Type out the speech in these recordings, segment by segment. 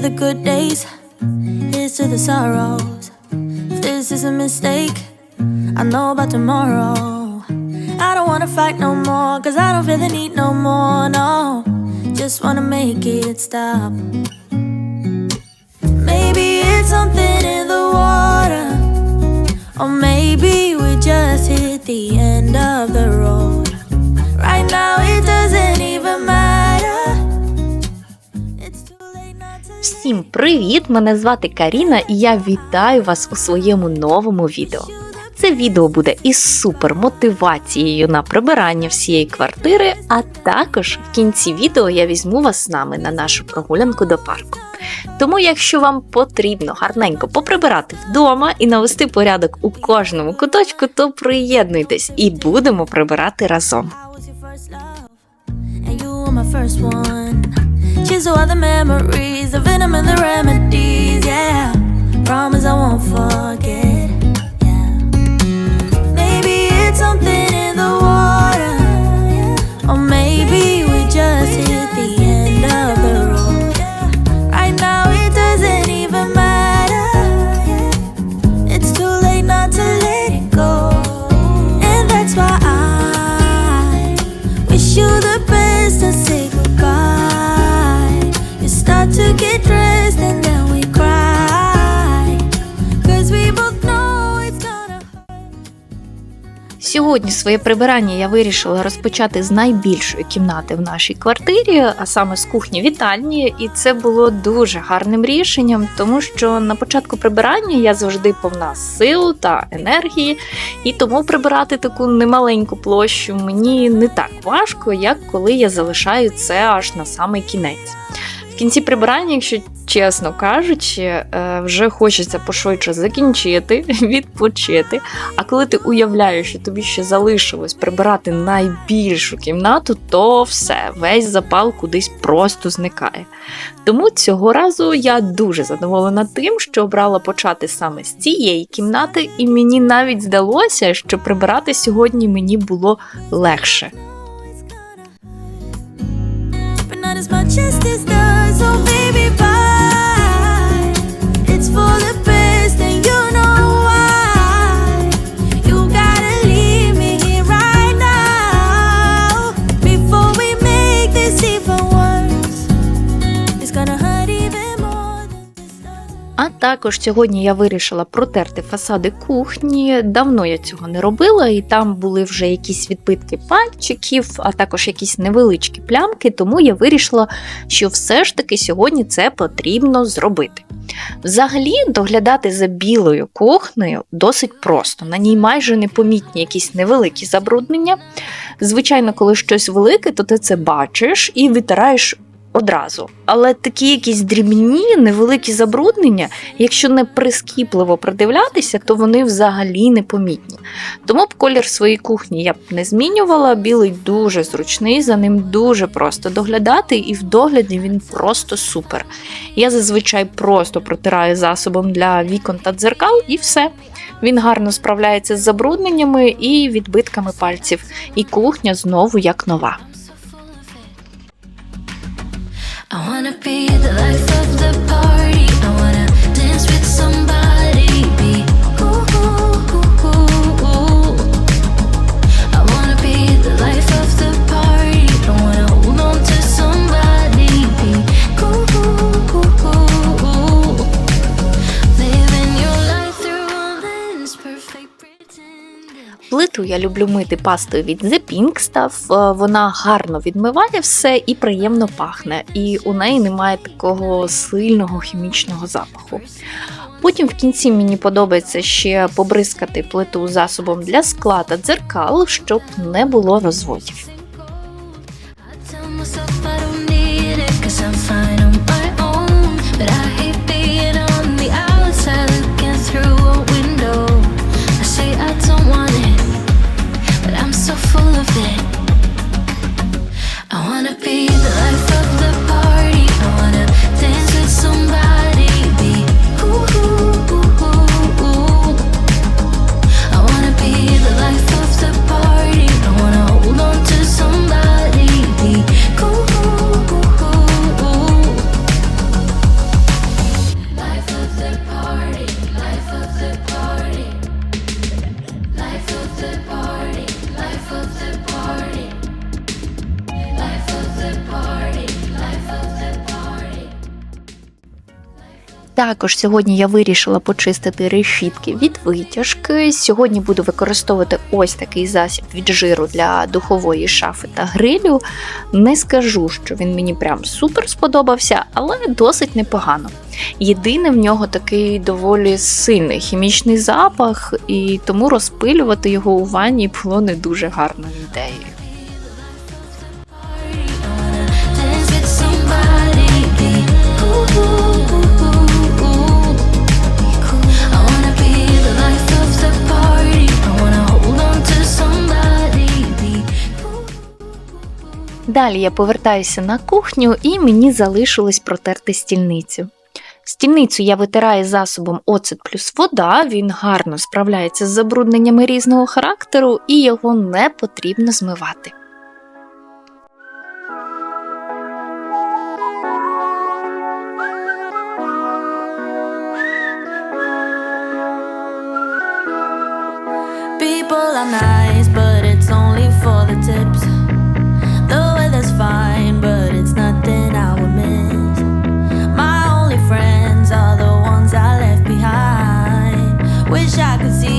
to the good days, here's to the sorrows. If this is a mistake, I know about tomorrow. I don't wanna fight no more, cause I don't feel the need no more, no. Just wanna make it stop. Maybe it's something in the water, or maybe we just hit the end of the road. Right now, it doesn't even matter. Всім привіт! Мене звати Каріна і я вітаю вас у своєму новому відео. Це відео буде із супер мотивацією на прибирання всієї квартири, а також в кінці відео я візьму вас з нами на нашу прогулянку до парку. Тому, якщо вам потрібно гарненько поприбирати вдома і навести порядок у кожному куточку, то приєднуйтесь і будемо прибирати разом. Cheers all the memories, the venom and the remedies, yeah. Promise I won't forget, yeah. Maybe it's something in the water, or maybe we just hit Сьогодні своє прибирання я вирішила розпочати з найбільшої кімнати в нашій квартирі, а саме з кухні вітальні, і це було дуже гарним рішенням, тому що на початку прибирання я завжди повна сил та енергії, і тому прибирати таку немаленьку площу мені не так важко, як коли я залишаю це аж на самий кінець. Кінці прибирання, якщо чесно кажучи, е, вже хочеться пошвидше закінчити, відпочити. А коли ти уявляєш, що тобі ще залишилось прибирати найбільшу кімнату, то все, весь запал кудись просто зникає. Тому цього разу я дуже задоволена тим, що обрала почати саме з цієї кімнати, і мені навіть здалося, що прибирати сьогодні мені було легше. just as the А також сьогодні я вирішила протерти фасади кухні. Давно я цього не робила, і там були вже якісь відбитки пальчиків, а також якісь невеличкі плямки, тому я вирішила, що все ж таки сьогодні це потрібно зробити. Взагалі, доглядати за білою кухнею досить просто. На ній майже непомітні якісь невеликі забруднення. Звичайно, коли щось велике, то ти це бачиш і витираєш одразу. Але такі якісь дрібні, невеликі забруднення, якщо не прискіпливо придивлятися, то вони взагалі непомітні. Тому б колір своєї кухні я б не змінювала. Білий дуже зручний, за ним дуже просто доглядати, і в догляді він просто супер. Я зазвичай просто протираю засобом для вікон та дзеркал, і все. Він гарно справляється з забрудненнями і відбитками пальців, і кухня знову як нова. I wanna be the life of the party. I wanna dance with somebody. Pretending. Я люблю мити пастою від The Pink Stuff. Е, Вона гарно відмиває все і приємно пахне, і у неї немає такого сильного хімічного запаху. Потім в кінці мені подобається ще побризкати плиту засобом для скла та дзеркал, щоб не було розводів. Також сьогодні я вирішила почистити решітки від витяжки. Сьогодні буду використовувати ось такий засіб від жиру для духової шафи та грилю. Не скажу, що він мені прям супер сподобався, але досить непогано. Єдине в нього такий доволі сильний хімічний запах, і тому розпилювати його у ванні було не дуже гарною ідеєю. Далі я повертаюся на кухню і мені залишилось протерти стільницю. Стільницю я витираю засобом оцет плюс вода, він гарно справляється з забрудненнями різного характеру і його не потрібно змивати. People are nice, but it's only for the tips. I could see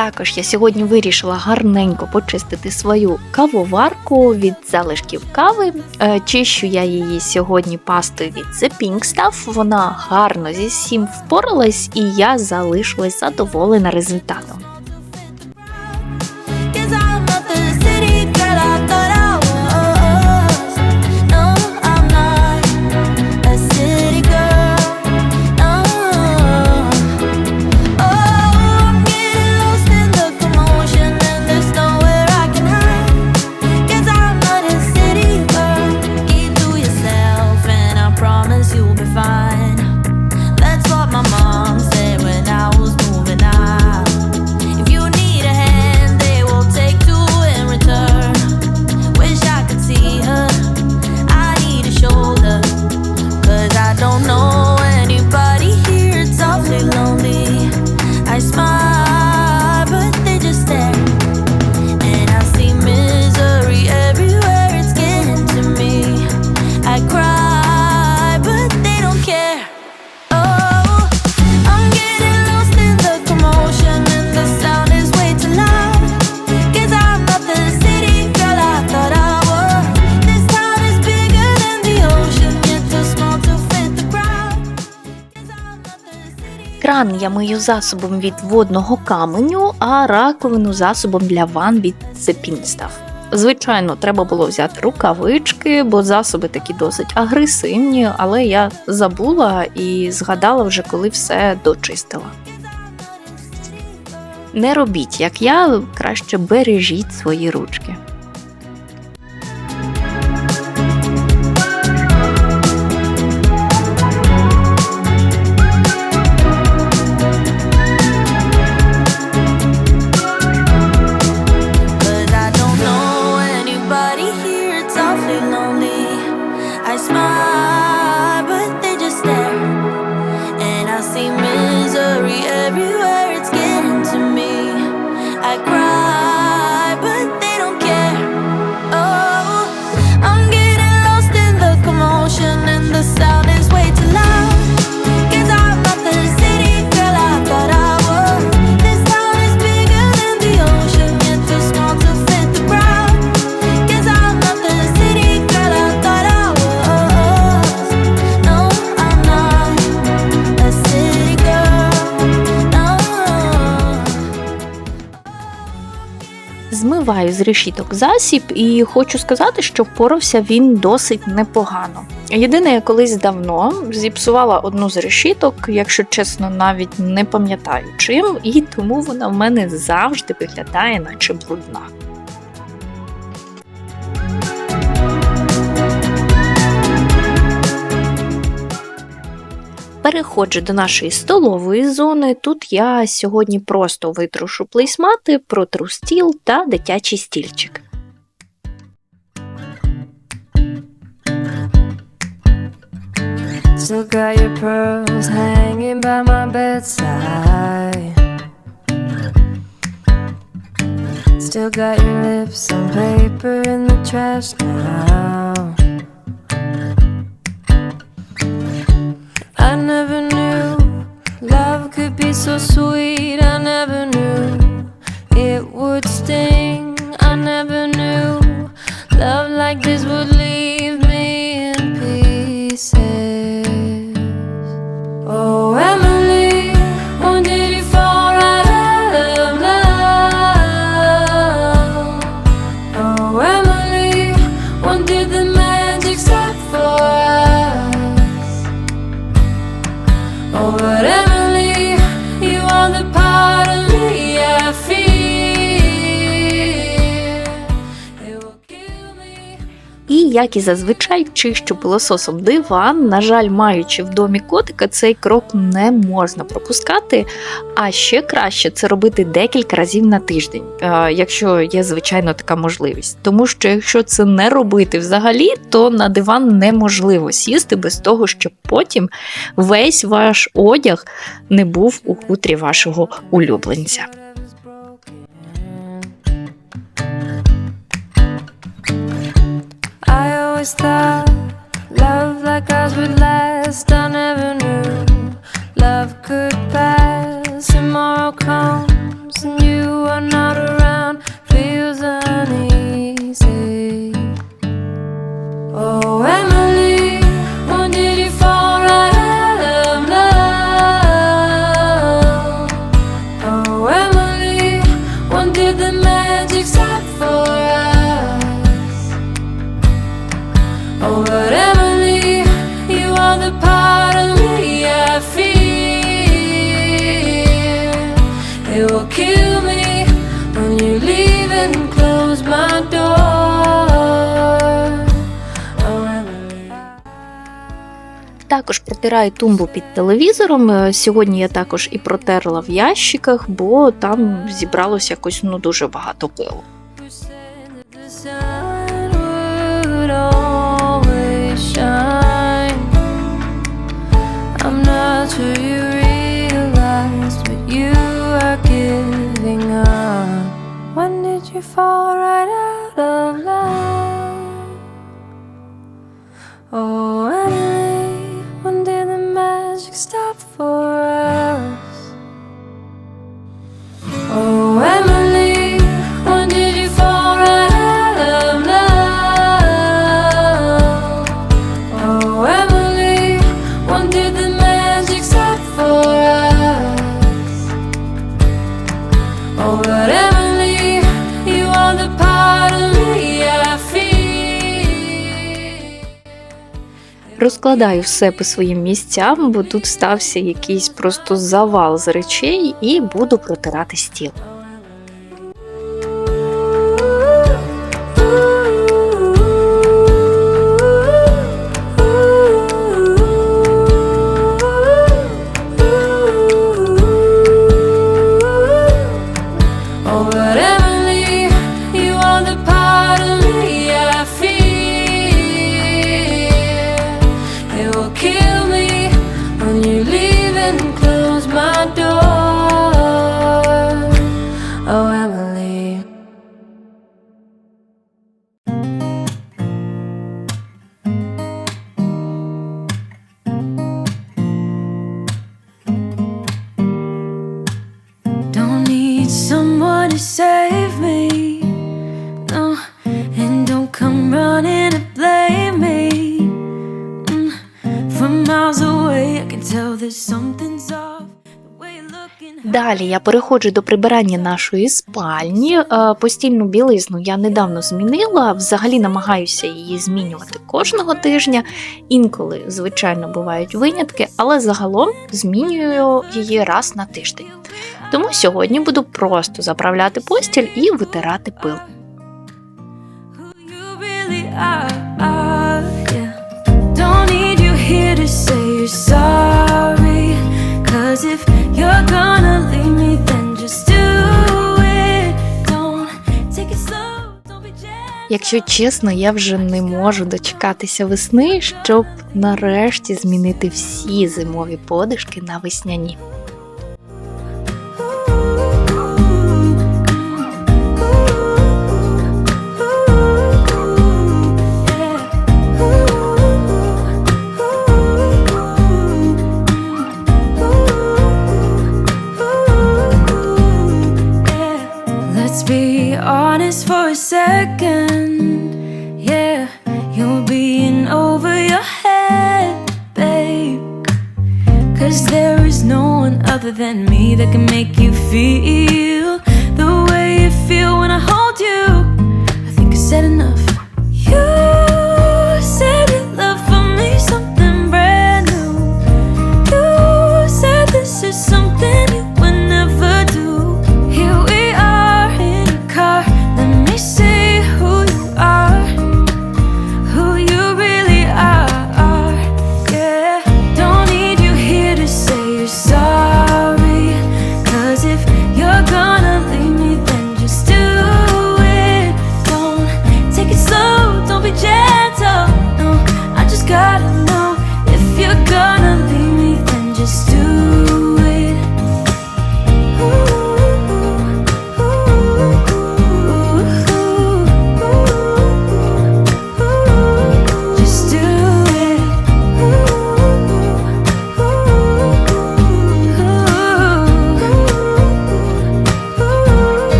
Також я сьогодні вирішила гарненько почистити свою кавоварку від залишків кави. Е, Чищу я її сьогодні пастою від The Pink Stuff. Вона гарно зі всім впоралась, і я залишилась задоволена результатом. Кран я мию засобом від водного каменю, а раковину засобом для ван від Stuff. Звичайно, треба було взяти рукавички, бо засоби такі досить агресивні, але я забула і згадала вже, коли все дочистила. Не робіть, як я, краще бережіть свої ручки. Змиваю з решіток засіб і хочу сказати, що впорався він досить непогано. Єдине, я колись давно зіпсувала одну з решіток, якщо чесно, навіть не пам'ятаю чим, і тому вона в мене завжди виглядає, наче брудна. Переходжу до нашої столової зони. Тут я сьогодні просто витрушу плейсмати, протру стіл та дитячий стільчик. Still got your pearls hanging by my bedside. Still got your lips on paper in the trash now. So sweet. I never knew it would sting. І зазвичай чищу пилососом диван. На жаль, маючи в домі котика, цей крок не можна пропускати. А ще краще це робити декілька разів на тиждень, е, якщо є звичайно така можливість. Тому що якщо це не робити взагалі, то на диван неможливо сісти без того, щоб потім весь ваш одяг не був у хутрі вашого улюбленця. Always thought love like ours would last. I never knew love could pass. Tomorrow comes Також протираю тумбу під телевізором. Е, Сьогодні я також і протерла в ящиках, бо там зібралося якось ну дуже багато пилу. When did you fall right out of love? Розкладаю все по своїм місцям, бо тут стався якийсь просто завал з речей, і буду протирати стіл. Далі я переходжу до прибирання нашої спальні. Е, Постільну білизну я недавно змінила. Взагалі намагаюся її змінювати кожного тижня. Інколи, звичайно, бувають винятки, але загалом змінюю її раз на тиждень. Тому сьогодні буду просто заправляти постіль і витирати пил. Don't need you here to say you're sorry. Cause if you're gonna leave me, then just do it. Don't take it slow. Якщо чесно, я вже не можу дочекатися весни, щоб нарешті змінити всі зимові подишки на весняні. That can make you feel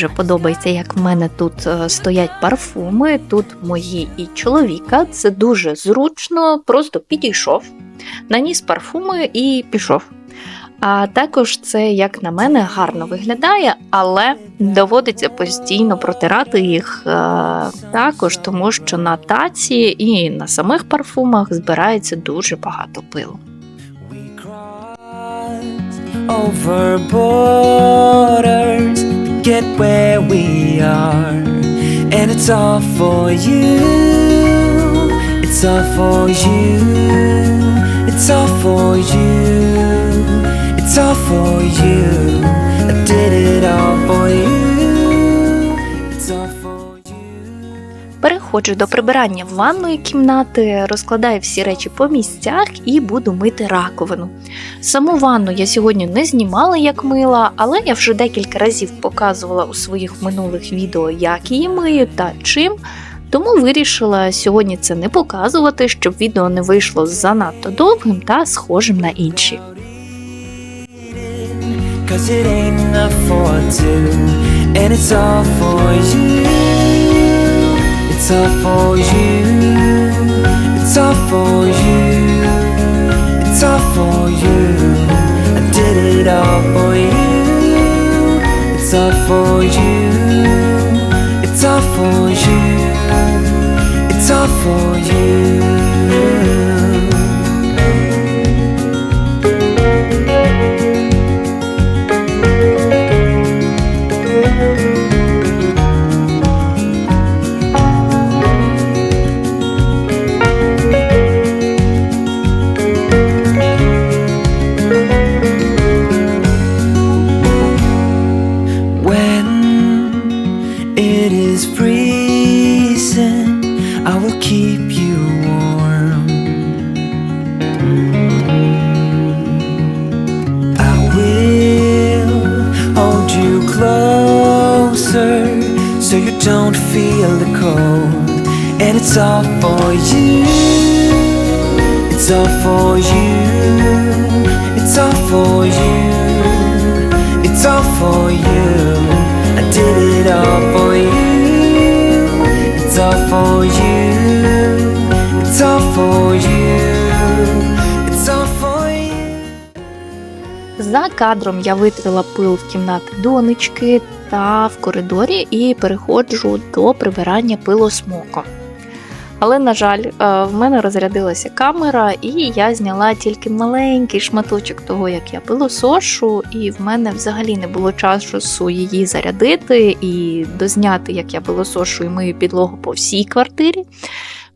дуже подобається, як в мене тут е, стоять парфуми. Тут мої і чоловіка. Це дуже зручно, просто підійшов, наніс парфуми і пішов. А також це, як на мене, гарно виглядає, але доводиться постійно протирати їх е, також, тому що на таці і на самих парфумах збирається дуже багато пилу. Over borders where we are, and it's all for you. It's all for you. It's all for you. It's all for you. I did it all for you. Переходжу до прибирання ванної кімнати, розкладаю всі речі по місцях і буду мити раковину. Саму ванну я сьогодні не знімала як мила, але я вже декілька разів показувала у своїх минулих відео, як її мию та чим. Тому вирішила сьогодні це не показувати, щоб відео не вийшло занадто довгим та схожим на інші. Cause it ain't enough for two, and it's all for you. It's all for you. It's all for you. It's all for you. I did it all for you. It's all for you. It's all for you. It's all for you. It is freezing, I will keep you warm. I will hold you closer so you don't feel the cold. And it's all for you. It's all for you. It's all for you. It's all for you. I did it all for you. It's all for you. It's all for you. За кадром я витрила пил в кімнати донечки та в коридорі і переходжу до прибирання пилосмоком. Але, на жаль, е, в мене розрядилася камера, і я зняла тільки маленький шматочок того, як я пилосошу, і в мене взагалі не було часу її зарядити і дозняти, як я пилосошу і мию підлогу по всій квартирі.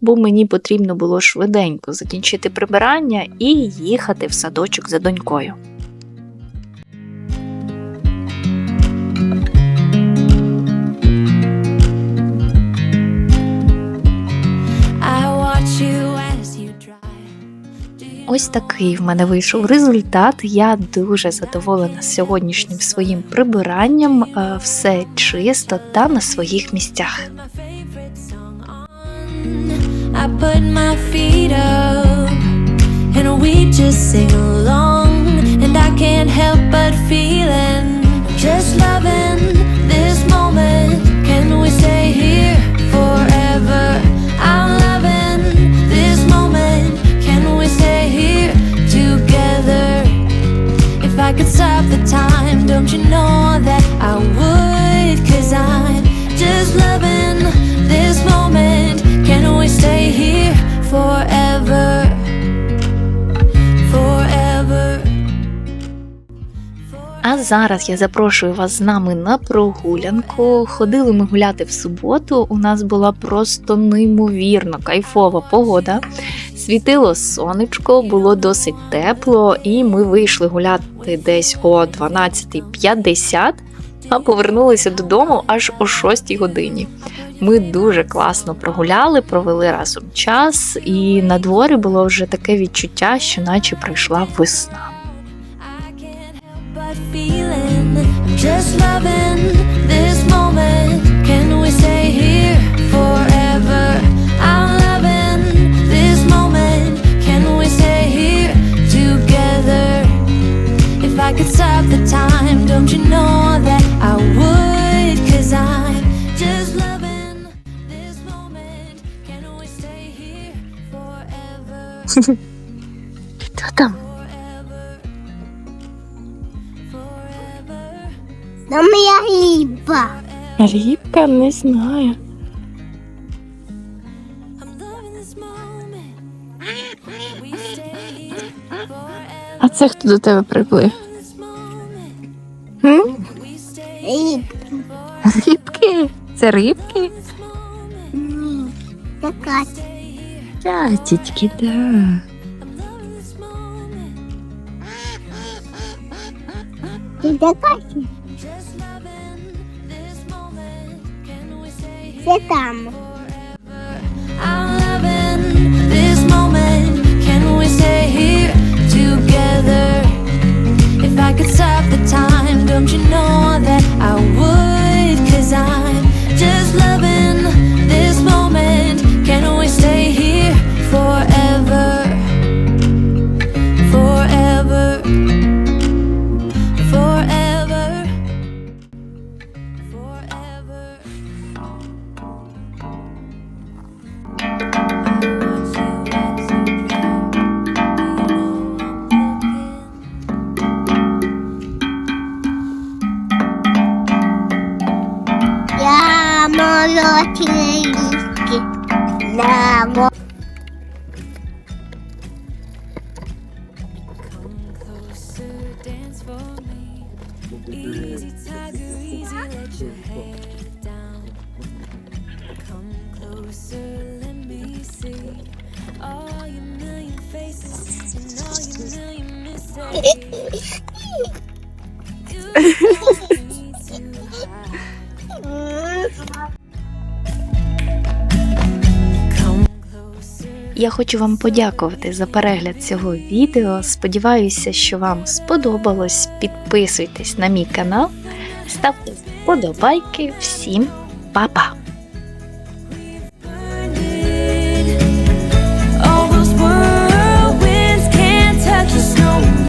Бо мені потрібно було швиденько закінчити прибирання і їхати в садочок за донькою. Ось такий в мене вийшов результат. Я дуже задоволена сьогоднішнім своїм прибиранням. Е, Все чисто та на своїх місцях. just loving this moment. Can we stay time, don't you know that I would? Cause I'm just loving this moment. Can we stay here forever? Forever. А зараз я запрошую вас з нами на прогулянку. Ходили ми гуляти в суботу. У нас була просто неймовірно кайфова погода. Світило сонечко, було досить тепло, і ми вийшли гуляти десь о 12.50, а повернулися додому аж о 6 годині. Ми дуже класно прогуляли, провели разом час, і на дворі було вже таке відчуття, що наче прийшла весна. Just loving this moment. Can we stay here Could stop the time, don't you know that I would? Cause I'm just loving this moment. Can we stay here forever? Хто там? Там моя риба. Рібка не знаю. I'm loving this moment. We stay here forever. А це хто до тебе приплив? Це рибки? Ні. Stay here. Тятечки, да. Ти we stay Це там. Dance for me. Easy, tiger, easy, let your head down. Come closer, let me see all your million faces and all your million mistakes. Я хочу вам подякувати за перегляд цього відео. Сподіваюся, що вам сподобалось. Підписуйтесь на мій канал, ставте вподобайки. Всім па-па!